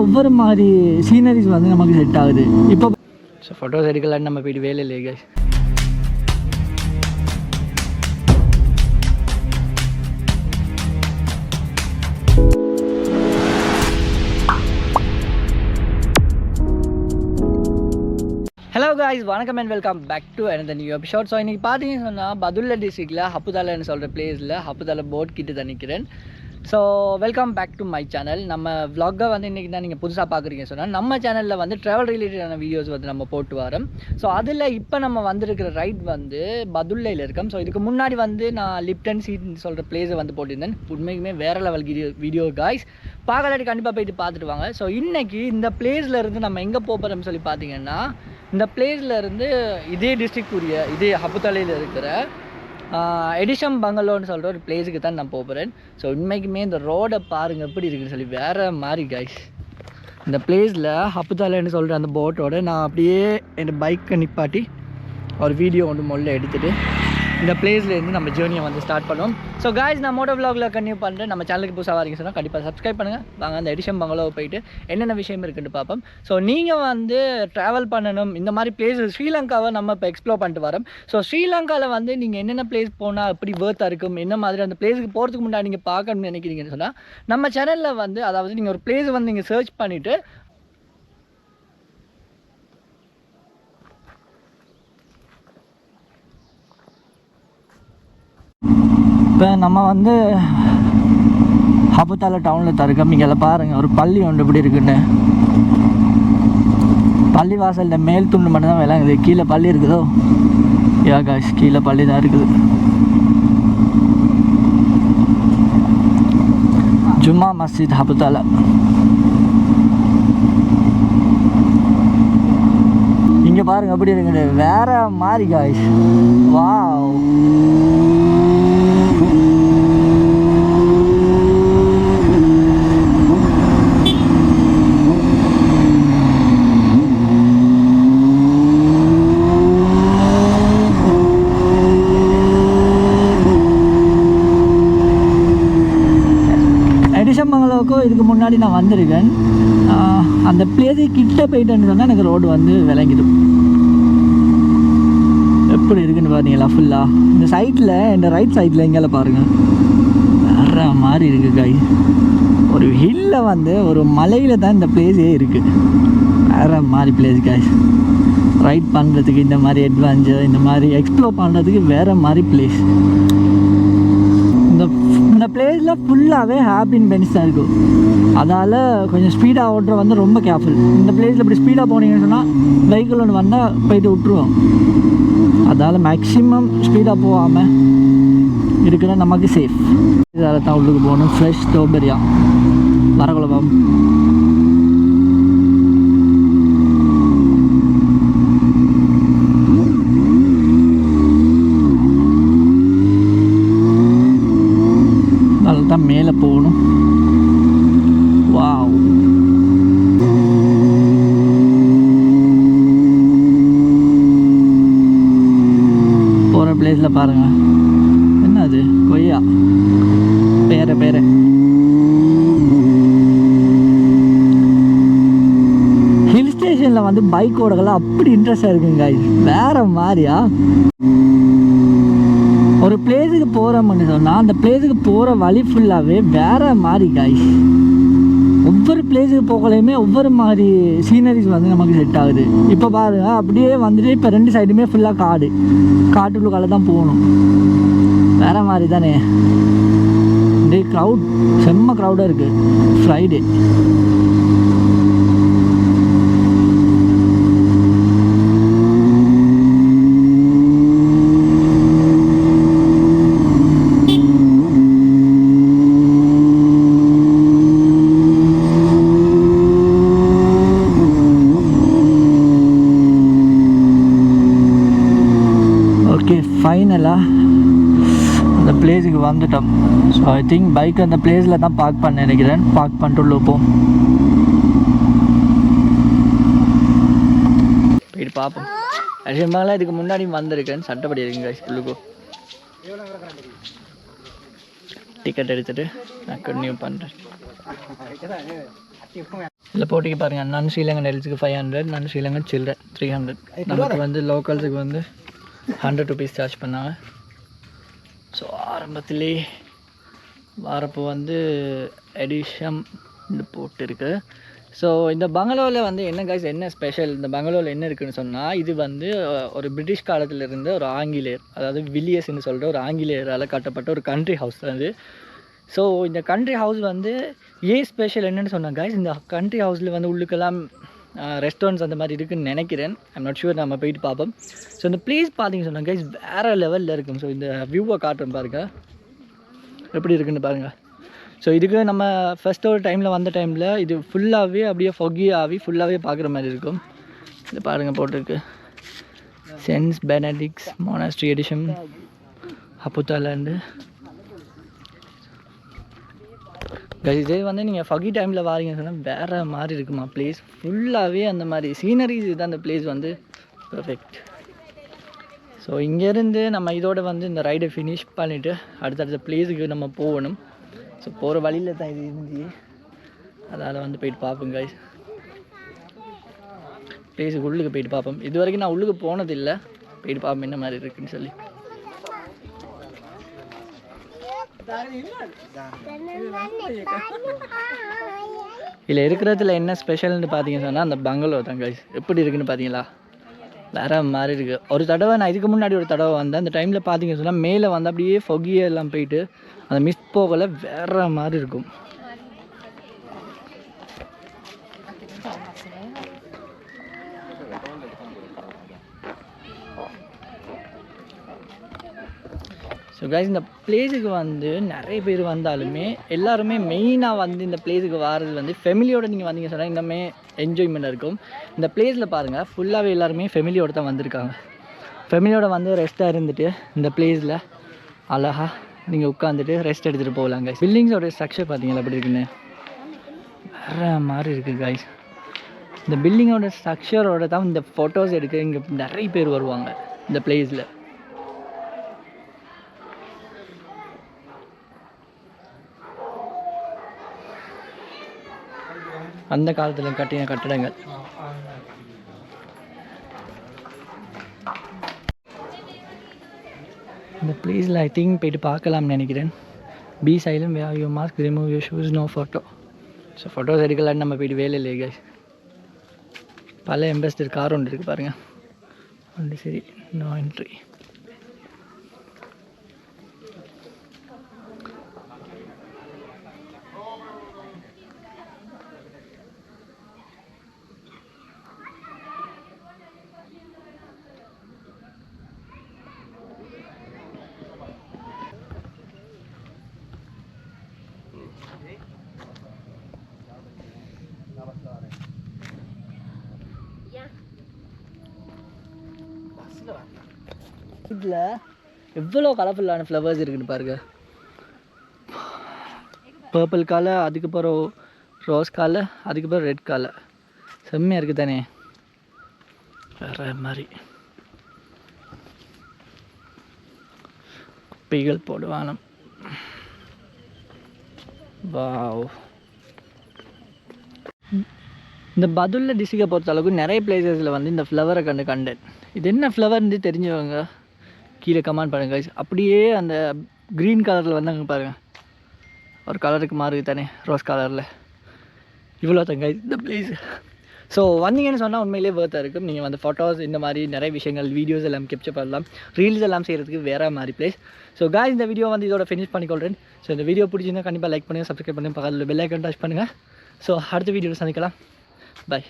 ஒவ்வொரு மாதிரி சீனரிஸ் வந்து நமக்கு செட் ஆகுது. இப்போ ஸோ ஃபோட்டோஸ் எடுக்கலான்னு நம்ம போயிட்டு வேலை இல்லையே guys. ஹலோ காய்ஸ் வணக்கம் and welcome back to another new episode so இன்றைக்கி பார்த்தீங்கன்னு சொன்னால் பதுல்ல டிஸ்ட்ரிக்டில் ஹப்புதாலன்னு சொல்கிற பிளேஸில் ஹப்புதால போட் கிட்ட தான் நிற்கிறேன் so welcome back to my channel நம்ம vlog-அ வந்து இன்றைக்கி தான் நீங்கள் புதுசாக பார்க்குறீங்க சொன்னால் நம்ம சேனலில் வந்து ட்ராவல் ரிலேட்டடான வீடியோஸ் வந்து நம்ம போட்டு வரோம். ஸோ அதில் இப்போ நம்ம வந்திருக்கிற ரைட் வந்து பதுல்லையில் இருக்கோம். ஸோ இதுக்கு முன்னாடி வந்து நான் லிப்டன் சீட்னு சொல்கிற பிளேஸை வந்து போட்டிருந்தேன். உண்மைக்குமே வேறு லெவல் வீடியோ வீடியோ காய்ஸ் பார்க்கலாட்டி கண்டிப்பாக போயிட்டு பார்த்துட்டு வாங்க. ஸோ இன்றைக்கி இந்த பிளேஸில் இருந்து நம்ம எங்கே போகிறோம்னு சொல்லி பார்த்தீங்கன்னா இந்த பிளேஸில் இருந்து இதே டிஸ்ட்ரிக்ட் உரிய இதே ஹப்புத்தலையில் இருக்கிற எடிஷம் பங்களோன்னு சொல்கிற ஒரு பிளேஸுக்கு தான் நான் போகிறேன் ஸோ உண்மைக்குமே இந்த ரோடை பாருங்கள் எப்படி இருக்குன்னு சொல்லி வேறு மாதிரி கைஸ் இந்த பிளேஸில் ஹப்புதாலன்னு சொல்கிற அந்த போட்டோட நான் அப்படியே என் பைக்கை நிப்பாட்டி ஒரு வீடியோ ஒன்று முதல்ல எடுத்துகிட்டு இந்த பிளேஸ்லேருந்து நம்ம ஜேர்னியை வந்து ஸ்டார்ட் பண்ணுவோம். ஸோ காய்ஸ் நான் மோட்டோ விலாகில் கன்டினியூ பண்ணுறேன் நம்ம சேனலுக்கு புதுசாக வரீங்க சொன்னால் கண்டிப்பாக சப்ஸ்கிரைப் பண்ணுங்கள் வாங்க அந்த எடிஷன் பங்களோவை போயிட்டு என்னென்ன விஷயம் இருக்குன்னு பார்ப்போம். ஸோ நீங்கள் வந்து ட்ராவல் பண்ணணும். இந்த மாதிரி பிளேஸ் ஸ்ரீலங்காவை நம்ம இப்போ எக்ஸ்ப்ளோர் பண்ணிட்டு வரோம். ஸோ ஸ்ரீலங்காவில் வந்து நீங்கள் என்னென்ன பிளேஸ் போனால் எப்படி வேர்த்தாக இருக்கும்? என்ன மாதிரி அந்த பிளேஸுக்கு போகிறதுக்கு முன்னாடி நீங்கள் பார்க்கணும்னு நினைக்கிறீங்கன்னு சொன்னால் நம்ம சேனலில் வந்து அதாவது நீங்கள் ஒரு பிளேஸ் வந்து நீங்கள் சர்ச் பண்ணிவிட்டு இப்போ நம்ம வந்து ஹபுத்தால டவுனில் தருக்கோம் இங்கே பாருங்கள் ஒரு பள்ளி ஒன்று இப்படி இருக்குன்னு. பள்ளி வாசலில் மேல் துண்டு மட்டும் தான் விளங்குது. கீழே பள்ளி இருக்குதோ? யா காஷ் கீழே பள்ளி தான் இருக்குது. ஜும்மா மஸ்ஜித் ஹபுத்தால இங்கே பாருங்கள் எப்படி இருக்குது வேற மாதிரி காய்ஸ் வா எடிஷன் பங்களாவுக்கும் இதுக்கு முன்னாடி நான் வந்திருக்கேன். அந்த பிளேஸு கிட்ட போயிட்டேன்னு சொன்னால் எனக்கு ரோடு வந்து விளங்கிடும். எப்படி இருக்குன்னு பார்த்தீங்களா ஃபுல்லாக இந்த சைட்டில் இந்த ரைட் சைட்டில் எங்கேயால பாருங்கள் வேற மாதிரி இருக்குது காய் ஒரு ஹில்லில் வந்து ஒரு மலையில் தான் இந்த பிளேஸே இருக்குது வேற மாதிரி பிளேஸ் காய் ரைட் பண்ணுறதுக்கு இந்த மாதிரி அட்வான்ச்சர் இந்த மாதிரி எக்ஸ்ப்ளோர் பண்ணுறதுக்கு வேற மாதிரி பிளேஸ் பிளேஸில் ஃபுல்லாகவே ஹாப்பின் பென்ஸ் தான் இருக்கும் அதால் கொஞ்சம் ஸ்பீடாக ஓட்டுற வந்து ரொம்ப கேர்ஃபுல் இந்த பிளேஸில் இப்படி ஸ்பீடாக போனீங்கன்னு சொன்னால் வெஹிக்கிள் ஒன்று வந்தால் போயிட்டு விட்ருவோம் அதால் மேக்ஸிமம் ஸ்பீடாக போகாமல் இருக்கிற நமக்கு சேஃப் இதால் தான் உள்ளுக்கு போகணும். ஃப்ரெஷ் ஸ்ட்ராபெரியா வரகுலபம் அதில் தான் மேலே போகணும். வாவ். போகிற பிளேஸில் பாருங்கள் என்ன அது கொய்யா. பேர பேர. ஹில் ஸ்டேஷனில் வந்து பைக் ஓடலாம் அப்படி இன்ட்ரெஸ்டாக இருக்குங்க வேற மாதிரியா? போகிறோம்னு சொன்னால் அந்த பிளேஸுக்கு போகிற வழி ஃபுல்லாகவே வேறு மாதிரி காய்ஸ் ஒவ்வொரு பிளேஸுக்கு போகலையுமே ஒவ்வொரு மாதிரி சீனரிஸ் வந்து நமக்கு செட் ஆகுது. இப்போ பாருங்க அப்படியே வந்துட்டு இப்போ ரெண்டு சைடுமே ஃபுல்லாக காடு. காட்டுக்குள்ளால தான் போகணும். வேற மாதிரி தானே. டே க்ரௌட் செம்ம க்ரௌடாக இருக்குது ஃப்ரைடே ஃபைனலாக அந்த பிளேஸுக்கு வந்துட்டோம். ஸோ ஐ திங்க் பைக் அந்த பிளேஸில் தான் பார்க் பண்ண நினைக்கிறேன். பார்க் பண்ணிட்டு உள்ள போம் போயிட்டு பார்ப்போம். அதிகமாக இதுக்கு முன்னாடி வந்திருக்கேன். சட்டப்படி இருக்குங்க உள்ளுக்கோ டிக்கெட் எடுத்துட்டு நான் கன்டினியூ பண்ணுறேன் இல்லை போட்டிக்கு பாருங்கள் நான் ஸ்ரீலங்கன் எல்ஸுக்கு ஃபைவ் ஹண்ட்ரட் நான் ஸ்ரீலங்கன் சில்ட்ரன் த்ரீ ஹண்ட்ரட் நமக்கு வந்து லோக்கல்ஸுக்கு வந்து ஹண்ட்ரட் ருபீஸ் சார்ஜ் பண்ணாங்க. ஸோ ஆரம்பத்திலே வரப்போ வந்து எடிஷம் போட்டிருக்கு. ஸோ இந்த பங்களோவில் வந்து என்ன கைஸ் என்ன ஸ்பெஷல் இந்த பங்களோவில் என்ன இருக்குதுன்னு சொன்னால் இது வந்து ஒரு பிரிட்டிஷ் காலத்தில் இருந்த ஒரு ஆங்கிலேயர் அதாவது வில்லியஸ்ன்னு சொல்கிற ஒரு ஆங்கிலேயரால் கட்டப்பட்ட ஒரு கண்ட்ரி ஹவுஸ் தான் இது. ஸோ இந்த கண்ட்ரி ஹவுஸ் வந்து ஏன் ஸ்பெஷல் என்னென்னு சொன்னேன் கைஸ் இந்த கண்ட்ரி ஹவுஸில் வந்து உள்ளுக்கெல்லாம் ரெஸ்டாரண்ட்ஸ் அந்த மாதிரி இருக்குன்னு நினைக்கிறேன். ஐம் நாட் ஷூர் நம்ம போயிட்டு பார்ப்போம். ஸோ இந்த ப்ளேஸ் பார்த்தீங்க சொன்னாங்க கைஸ் வேறு லெவலில் இருக்கும். ஸோ இந்த வியூவை காட்டுறேன் பாருங்கள் எப்படி இருக்குன்னு பாருங்கள் ஸோ இதுக்கு நம்ம ஃபஸ்ட் ஒரு டைமில் வந்த டைமில் இது ஃபுல்லாகவே அப்படியே ஃபொகி ஆகி ஃபுல்லாகவே பார்க்குற மாதிரி இருக்கும். இது பாருங்கள் போட்டிருக்கு. சென்ஸ் பெனடிக்ஸ் மோனாஸ்ட்ரி எடிஷன் அப்புத்தாலேருந்து இதே வந்து நீங்கள் ஃபகி டைமில் வாரீங்க சொன்னால் வேறு மாதிரி இருக்குமா? ப்ளேஸ் ஃபுல்லாகவே அந்த மாதிரி சீனரிஸ் இதுதான் அந்த ப்ளேஸ் வந்து பர்ஃபெக்ட் ஸோ இங்கேருந்து நம்ம இதோட வந்து இந்த ரைடை ஃபினிஷ் பண்ணிவிட்டு அடுத்தடுத்த பிளேஸுக்கு நம்ம போகணும். ஸோ போகிற வழியில் தான் இது இருந்து அதால் வந்து போயிட்டு பார்ப்போம் கைஸ் பிளேஸுக்கு உள்ளுக்கு போயிட்டு பார்ப்போம். இது வரைக்கும் நான் உள்ளுக்கு போனதில்லை. போயிட்டு பார்ப்போம் என்ன மாதிரி இருக்குன்னு சொல்லி. இதில் இருக்கிறதுல என்ன ஸ்பெஷல்னு பார்த்தீங்க சொன்னால் அந்த பங்களோ தான் கைஸ் எப்படி இருக்குன்னு பார்த்தீங்களா? வேற மாதிரி இருக்குது ஒரு தடவை நான் இதுக்கு முன்னாடி ஒரு தடவை வந்தேன். அந்த டைமில் பார்த்தீங்க சொன்னால் மேலே வந்து அப்படியே ஃபொகியெல்லாம் போயிட்டு அந்த மிஸ் போகலை வேற மாதிரி இருக்கும். ஸோ கைஸ் இந்த பிளேஸுக்கு வந்து நிறைய பேர் வந்தாலுமே எல்லாருமே மெயினாக வந்து இந்த பிளேஸுக்கு வர்றது வந்து ஃபெமிலியோடு நீங்கள் வந்தீங்க சொன்னால் இன்னுமே என்ஜாய்மெண்ட் இருக்கும். இந்த பிளேஸில் பாருங்கள் ஃபுல்லாகவே எல்லாருமே ஃபெமிலியோட தான் வந்திருக்காங்க. ஃபெமிலியோடு வந்து ரெஸ்ட்டாக இருந்துட்டு இந்த பிளேஸில் அழகா நீங்கள் உட்காந்துட்டு ரெஸ்ட் எடுத்துகிட்டு போகலாங்க பில்டிங்ஸோட ஸ்ட்ரக்சர் பார்த்தீங்களா எப்படி இருக்குன்னு? வேற மாதிரி இருக்குது கைஸ் இந்த பில்டிங்கோட ஸ்ட்ரக்சரோட தான் இந்த ஃபோட்டோஸ் எடுக்க இங்கே நிறைய பேர் வருவாங்க இந்த பிளேஸில் அந்த காலத்தில் கட்டின கட்டடங்கள். இந்த ப்ளீஸில் ஐ திங்க் போயிட்டு பார்க்கலாம்னு நினைக்கிறேன். Be silent wear your mask remove your shoes no photo so photos எடுக்கலான்னு நம்ம போயிட்டு வேலை இல்லையே guys. பல எம்பஸ்டர் கார் ஒன்று இருக்குது பாருங்கள் ஒன்று சரி நோ என்ட்ரி இதில் எவ்வளோ கலர்ஃபுல்லான ஃப்ளவர்ஸ் இருக்குன்னு பாருங்க. பர்பிள் கலர் அதுக்கப்புறம் ரோஸ் கலர் அதுக்கப்புறம் ரெட் கலர் செம்மையாக இருக்குது தானே. வேற மாதிரி. குப்பைகள் போடுவானம். வாவ். இந்த பதுல்ல டிஸ்ட்ரிக்டை பொறுத்த அளவுக்கு நிறைய பிளேசஸில் வந்து இந்த ஃப்ளவரை கண்டு கண்டேன். இது என்ன ஃப்ளவர்னு தெரிஞ்சவங்க? கீழே கமெண்ட் பண்ணுங்க கைஸ் அப்படியே அந்த க்ரீன் கலரில் வந்தாங்க பாருங்க. ஒரு கலருக்கு மாறுது தானே ரோஸ் கலரில் இவ்வளோ தாங்க இந்த பிளேஸ் ஸோ வந்தீங்கன்னு சொன்னால் உண்மையிலேயே வேர்த்தாக இருக்கும். நீங்கள் வந்து ஃபோட்டோஸ் இந்த மாதிரி நிறைய விஷயங்கள் வீடியோஸ் எல்லாம் கேப்சர் பண்ணலாம். ரீல்ஸ் எல்லாம் செய்கிறதுக்கு வேறு மாதிரி பிளேஸ் ஸோ காய் இந்த வீடியோ வந்து இதோட ஃபினிஷ் பண்ணிக்கொள்கிறேன் ஸோ இந்த வீடியோ பிடிச்சிருந்தா கண்டிப்பாக லைக் பண்ணுங்கள் சப்ஸ்கிரைப் பண்ணுங்கள் பக்கத்தில் பெல் ஐக்கன் டச் பண்ணுங்கள் ஸோ அடுத்த வீடியோவில் சந்திக்கலாம். பை